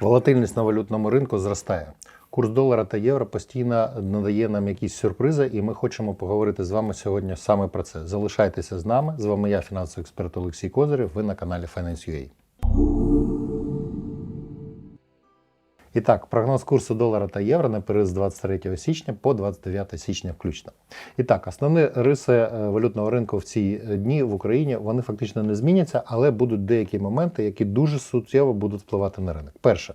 Волатильність на валютному ринку зростає. Курс долара та євро постійно надає нам якісь сюрпризи, і ми хочемо поговорити з вами сьогодні саме про це. Залишайтеся з нами. З вами я, фінансовий експерт Олексій Козирів. Ви на каналі Finance.ua. І так, прогноз курсу долара та євро на період з 23 січня по 29 січня включно. І так, основні риси е, валютного ринку в ці дні в Україні вони фактично не зміняться, але будуть деякі моменти, які дуже суттєво будуть впливати на ринок. Перше.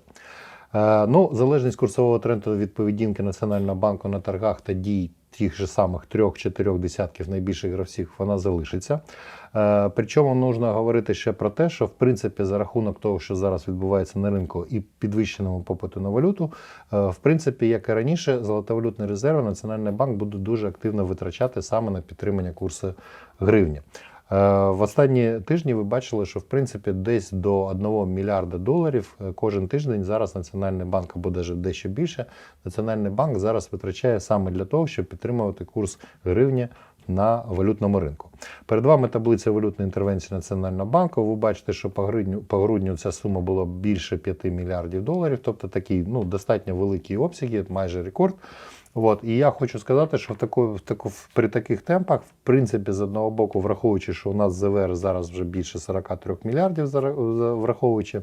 Е, Ну, залежність курсового тренду від поведінки Національного банку на торгах та дій тих же самих трьох-чотирьох десятків найбільших гравців вона залишиться. Е, Причому нужно говорити ще про те, що в принципі за рахунок того, що зараз відбувається на ринку, і підвищеному попиту на валюту, е, в принципі, як і раніше, золотовалютні резерви Національний банк буде дуже активно витрачати саме на підтримання курсу гривні. Е, В останні тижні ви бачили, що в принципі десь до 1 мільярда доларів е, кожен тиждень зараз Національний банк або даже дещо більше. Національний банк зараз витрачає саме для того, щоб підтримувати курс гривні на валютному ринку. Перед вами таблиця валютної інтервенції Національного банку. Ви бачите, що по грудню, по грудню ця сума була більше 5 мільярдів доларів, тобто такий ну, достатньо великий обсяги, майже рекорд. От. І я хочу сказати, що в таку, в таку, при таких темпах, в принципі, з одного боку, враховуючи, що у нас ЗВР зараз вже більше 43 мільярдів, враховуючи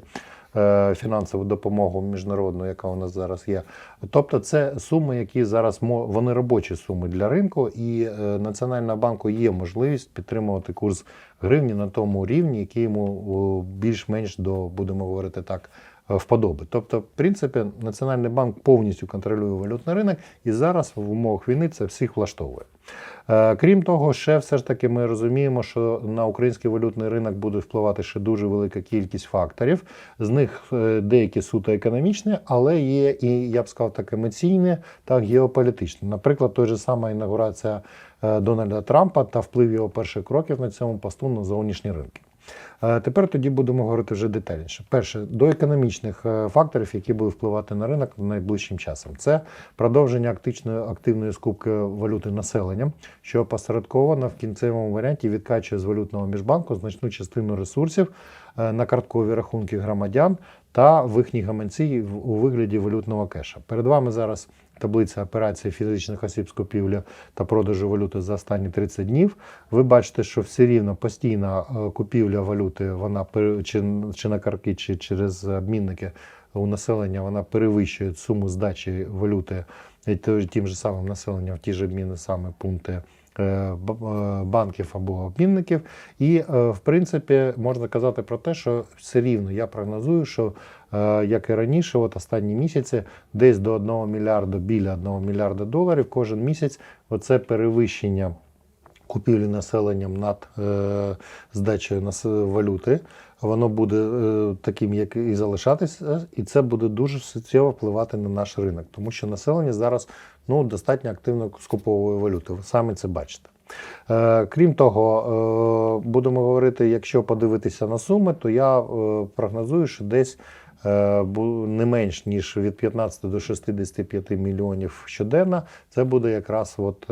е, фінансову допомогу міжнародну, яка у нас зараз є. Тобто, це суми, які зараз вони робочі суми для ринку, і е, Національного банку є можливість підтримувати курс гривні на тому рівні, який йому більш-менш до, будемо говорити так, вподоби. Тобто, в принципі, Національний банк повністю контролює валютний ринок, і зараз в умовах війни це всіх влаштовує. Е, Крім того, ще все ж таки ми розуміємо, що на український валютний ринок буде впливати ще дуже велика кількість факторів. З них е, деякі суто економічні, але є і я б сказав так емоційні та геополітичні. Наприклад, той же сама інаугурація е, Дональда Трампа та вплив його перших кроків на цьому посту на зовнішні ринки. Е, Тепер тоді будемо говорити вже детальніше. Перше, до економічних е, факторів, які будуть впливати на ринок найближчим часом. Це продовження актичної активної скупки валюти населенням, що посередковано в кінцевому варіанті відкачує з валютного міжбанку значну частину ресурсів е, на карткові рахунки громадян та в їхній гаманці у вигляді валютного кеша. Перед вами зараз таблиця операцій фізичних осіб з купівлі та продажу валюти за останні 30 днів. Ви бачите, що все рівно постійна е, купівля валюти, вона чи, чи на картки, чи через обмінники у населення вона перевищує суму здачі валюти е, тим же самим населенням в ті ж обміни саме пункти банків або обмінників. І, е, в принципі, можна казати про те, що все рівно я прогнозую, що е, як і раніше, от останні місяці, десь до 1 мільярда, біля 1 мільярда доларів кожен місяць оце перевищення купівлі населенням над е, здачею нас- валюти, воно буде е, таким, як і залишатися, і це буде дуже суттєво впливати на наш ринок, тому що населення зараз ну, достатньо активно скуповує валюту. Ви самі це бачите. Е, Крім того, е, будемо говорити, якщо подивитися на суми, то я е, прогнозую, що десь не менш ніж від 15 до 65 мільйонів щоденно. Це буде якраз от,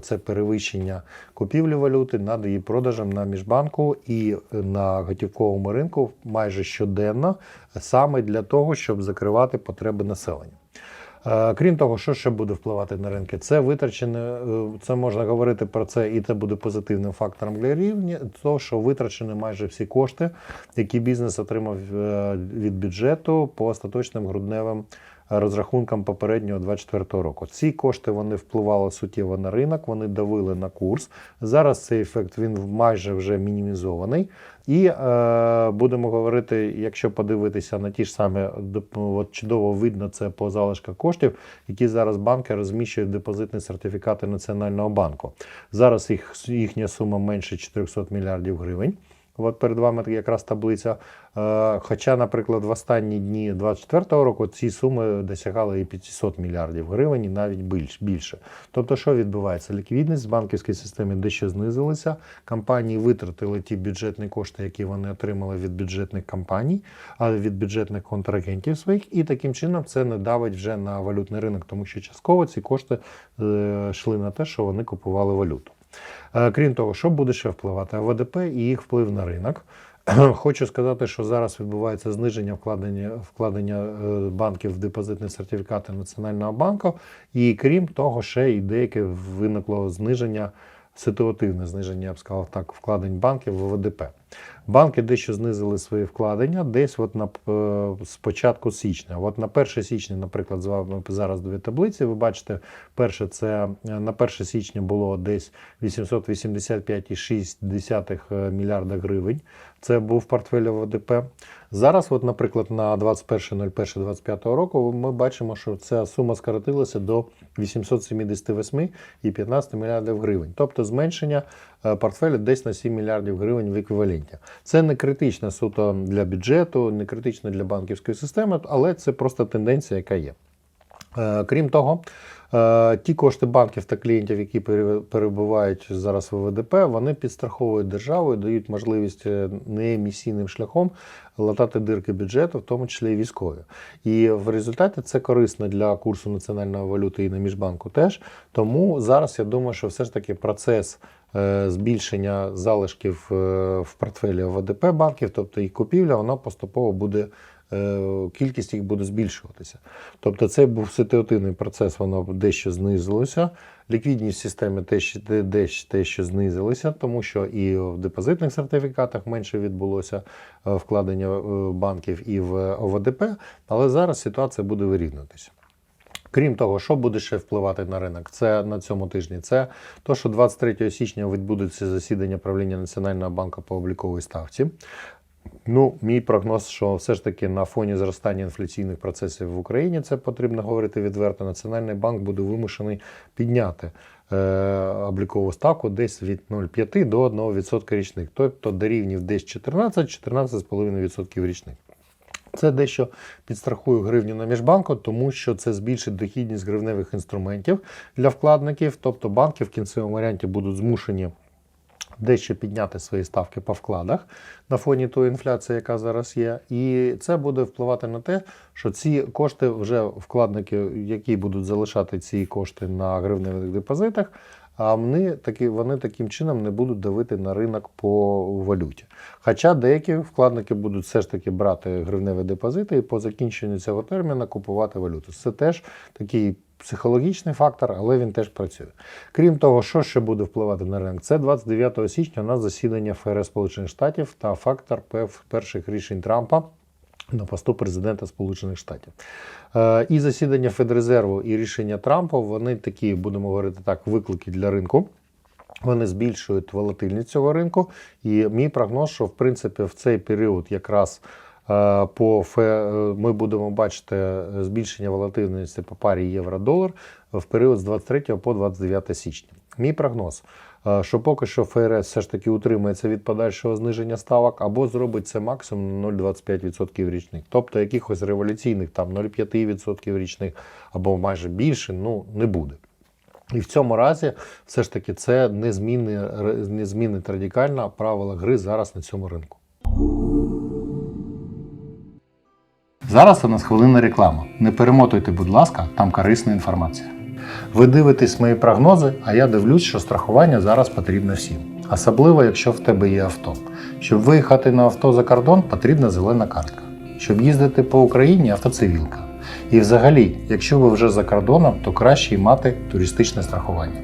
це перевищення купівлі валюти над її продажем на міжбанку і на готівковому ринку майже щоденно, саме для того, щоб закривати потреби населення. Е, Крім того, що ще буде впливати на ринки, це витрачене, е, це можна говорити про це, і це буде позитивним фактором для рівня, то що витрачені майже всі кошти, які бізнес отримав е, від бюджету по остаточним грудневим розрахункам попереднього 24 року. Ці кошти вони впливали суттєво на ринок, вони давили на курс. Зараз цей ефект він майже вже мінімізований. І е, будемо говорити, якщо подивитися на ті ж самі, доп- от чудово видно це по залишках коштів, які зараз банки розміщують депозитні сертифікати Національного банку. Зараз їх, їхня сума менше 400 мільярдів гривень. От перед вами якраз таблиця. Е, Хоча, наприклад, в останні дні 2024 року ці суми досягали і 500 мільярдів гривень, і навіть більш- більше. Тобто, що відбувається? Ліквідність в банківській системі дещо знизилася. Компанії витратили ті бюджетні кошти, які вони отримали від бюджетних компаній, а від бюджетних контрагентів своїх, і таким чином це не давить вже на валютний ринок, тому що частково ці кошти е, йшли на те, що вони купували валюту. Е, Крім того, що буде ще впливати? ВДП і їх вплив на ринок. Хочу сказати, що зараз відбувається зниження вкладення, вкладення е, банків в депозитні сертифікати Національного банку, і крім того, ще й деяке виникло зниження, ситуативне зниження, я б сказав так, вкладень банків в ОВДП. Банки дещо знизили свої вкладення десь от на е, з початку січня. От на 1 січня, наприклад, з вами зараз дві таблиці. Ви бачите, перше це е, на 1 січня було десь 885,6 е, мільярда гривень. Це був портфель ОВДП. Зараз, от, наприклад, на 21.01.25 року ми бачимо, що ця сума скоротилася до 878,15 мільярдів гривень. Тобто зменшення е, портфеля десь на 7 мільярдів гривень в еквіваленті. Це не критично суто для бюджету, не критично для банківської системи, але це просто тенденція, яка є. Е, Крім того, е, ті кошти банків та клієнтів, які перебувають зараз в ВДП, вони підстраховують державу і дають можливість е, неемісійним шляхом латати дирки бюджету, в тому числі і військові. І в результаті це корисно для курсу національної валюти і на міжбанку теж. Тому зараз я думаю, що все ж таки процес збільшення залишків в портфелі ОВДП банків, тобто їх купівля, вона поступово буде. Е, Кількість їх буде збільшуватися. Тобто це був ситуативний процес, воно дещо знизилося. Ліквідність в системі теж, де- дещо знизилася, тому що і в депозитних сертифікатах менше відбулося е, вкладення е, банків і в ОВДП, але зараз ситуація буде вирівнюватися. Крім того, що буде ще впливати на ринок, це на цьому тижні. Це то, що 23 січня відбудеться засідання правління Національного банку по обліковій ставці. Ну, мій прогноз, що все ж таки на фоні зростання інфляційних процесів в Україні, це потрібно говорити відверто. Національний банк буде вимушений підняти е, облікову ставку десь від 0,5 до 1% річних, тобто до рівнів десь 14-14,5% річних. Це дещо підстрахує гривню на міжбанку, тому що це збільшить дохідність гривневих інструментів для вкладників. Тобто банки в кінцевому варіанті будуть змушені дещо підняти свої ставки по вкладах на фоні тої інфляції, яка зараз є. І це буде впливати на те, що ці кошти вже вкладники, які будуть залишати ці кошти на гривневих депозитах, а вони, такі, вони таким чином не будуть давити на ринок по валюті. Хоча деякі вкладники будуть все ж таки брати гривневі депозити і по закінченню цього терміну купувати валюту. Це теж такий психологічний фактор, але він теж працює. Крім того, що ще буде впливати на ринок? Це 29 січня на засідання ФРС Сполучених Штатів та фактор перших рішень Трампа на посту президента Сполучених Штатів. Е, І засідання Федрезерву, і рішення Трампа вони такі, будемо говорити так, виклики для ринку. Вони збільшують волатильність цього ринку. І мій прогноз, що в принципі в цей період якраз по фе- е, ми будемо бачити е, збільшення волатильності по парі євро-долар в період з 23 по 29 січня. Мій прогноз, е, що поки що ФРС все ж таки утримається від подальшого зниження ставок або зробить це максимум 0,25% річних. Тобто якихось революційних там 0,5% річних або майже більше ну, не буде. І в цьому разі все ж таки це не змінить радикально правила гри зараз на цьому ринку. Зараз у нас хвилина реклама. Не перемотуйте, будь ласка, там корисна інформація. Ви дивитесь мої прогнози, а я дивлюсь, що страхування зараз потрібно всім. Особливо, якщо в тебе є авто. Щоб виїхати на авто за кордон, потрібна зелена картка. Щоб їздити по Україні автоцивілка. І взагалі, якщо ви вже за кордоном, то краще й мати туристичне страхування.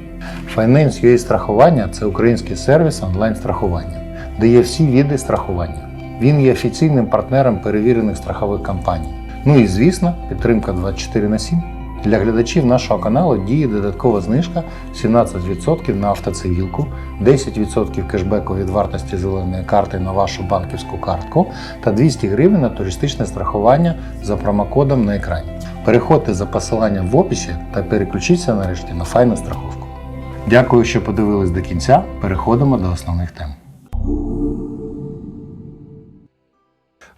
Finance UA страхування це український сервіс онлайн-страхування, де є всі види страхування. Він є офіційним партнером перевірених страхових компаній. Ну і звісно, підтримка 24 на 7. Для глядачів нашого каналу діє додаткова знижка 17% на автоцивілку, 10% кешбеку від вартості зеленої карти на вашу банківську картку та 200 гривень на туристичне страхування за промокодом на екрані. Переходьте за посиланням в описі та переключіться нарешті на файну страховку. Дякую, що подивились до кінця. Переходимо до основних тем.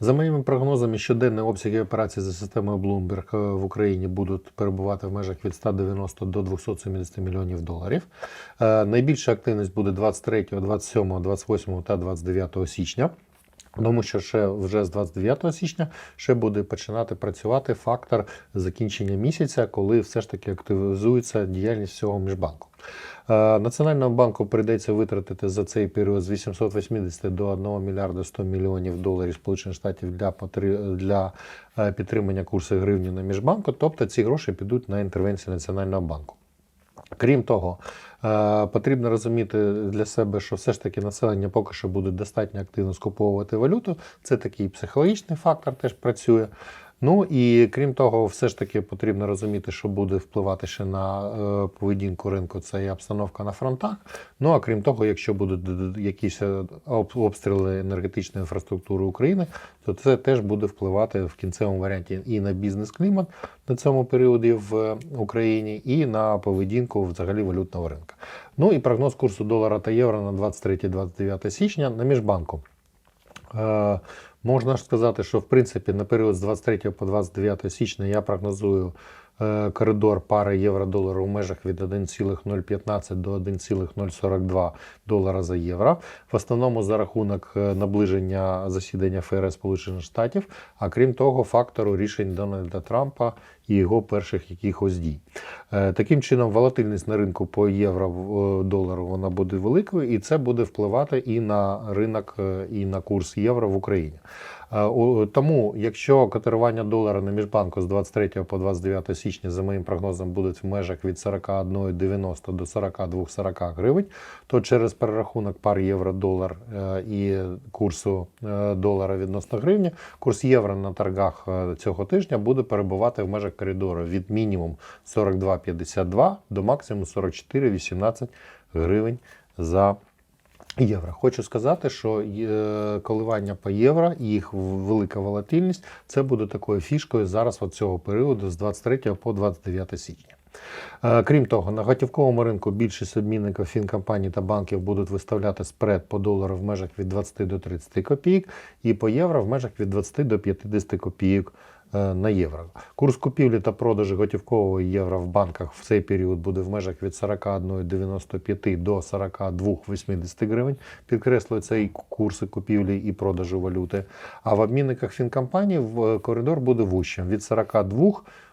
За моїми прогнозами, щоденні обсяги операцій за системою Bloomberg е, в Україні будуть перебувати в межах від 190 до 270 мільйонів доларів. Е, Найбільша активність буде 23, 27, 28 та 29 січня. Тому що ще вже з 29 січня ще буде починати працювати фактор закінчення місяця, коли все ж таки активізується діяльність всього міжбанку. Е, Національному банку прийдеться витратити за цей період з 880 до 1 мільярда 100 мільйонів доларів Сполучених Штатів для, потри- для е, підтримання курсу гривні на міжбанку. Тобто ці гроші підуть на інтервенцію Національного банку. Крім того, е, потрібно розуміти для себе, що все ж таки населення поки що буде достатньо активно скуповувати валюту. Це такий психологічний фактор теж працює. Ну і крім того, все ж таки потрібно розуміти, що буде впливати ще на е, поведінку ринку. Це і обстановка на фронтах. Ну а крім того, якщо будуть якісь е, об- обстріли енергетичної інфраструктури України, то це теж буде впливати в кінцевому варіанті і на бізнес-клімат на цьому періоді в е, Україні, і на поведінку взагалі валютного ринку. Ну і прогноз курсу долара та євро на 23-29 січня на міжбанку. Е, Можна ж сказати, що в принципі на період з 23 по 29 січня я прогнозую коридор пари євро-долару в межах від 1,015 до 1,042 долара за євро. В основному за рахунок е, наближення засідання ФРС Сполучених Штатів, а крім того, фактору рішень Дональда Трампа і його перших якихось дій. Е, Таким чином, волатильність на ринку по євро в- е, долару вона буде великою, і це буде впливати і на ринок, е, і на курс євро в Україні. Е, Тому, якщо котирування долара на міжбанку з 23 по 29 січня, за моїм прогнозом, будуть в межах від 41,90 до 42,40 гривень, то через перерахунок пар євро-долар е, і курсу е, долара відносно гривні, курс євро на торгах цього тижня буде перебувати в межах коридору від мінімум 42,52 до максимум 44,18 гривень за євро. Хочу сказати, що е, коливання по євро і їх велика волатильність це буде такою фішкою зараз от цього періоду з 23 по 29 січня. Е, Крім того, на готівковому ринку більшість обмінників фінкомпаній та банків будуть виставляти спред по долару в межах від 20 до 30 копійок і по євро в межах від 20 до 50 копійок на євро. Курс купівлі та продажу готівкового євро в банках в цей період буде в межах від 41,95 до 42,80 гривень. Підкреслюю цей курси купівлі і продажу валюти. А в обмінниках фінкомпаній в коридор буде вущим від 42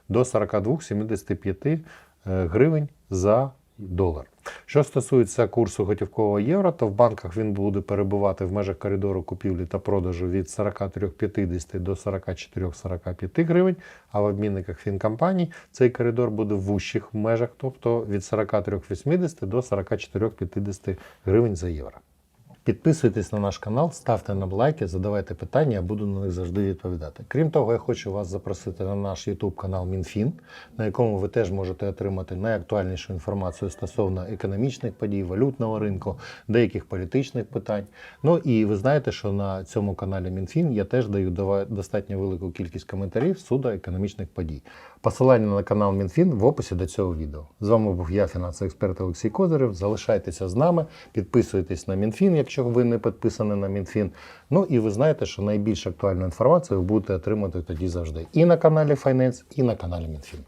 до 42,75 е, гривень за долар. Що стосується курсу готівкового євро, то в банках він буде перебувати в межах коридору купівлі та продажу від 43,50 до 44,45 гривень, а в обмінниках фінкомпаній цей коридор буде в вущих межах, тобто від 43,80 до 44,50 гривень за євро. Підписуйтесь на наш канал, ставте нам лайки, задавайте питання, я буду на них завжди відповідати. Крім того, я хочу вас запросити на наш YouTube канал МінФін, на якому ви теж можете отримати найактуальнішу інформацію стосовно економічних подій, валютного ринку, деяких політичних питань. Ну і ви знаєте, що на цьому каналі МінФін я теж даю достатньо велику кількість коментарів суду економічних подій. Посилання на канал МінФін в описі до цього відео. З вами був я, фінансовий експерт Олексій Козирев. Залишайтеся з нами, підписуйтесь на МінФін, якщо ви не підписані на МінФін. Ну і ви знаєте, що найбільш актуальну інформацію ви будете отримати тоді завжди і на каналі Finance, і на каналі МінФін.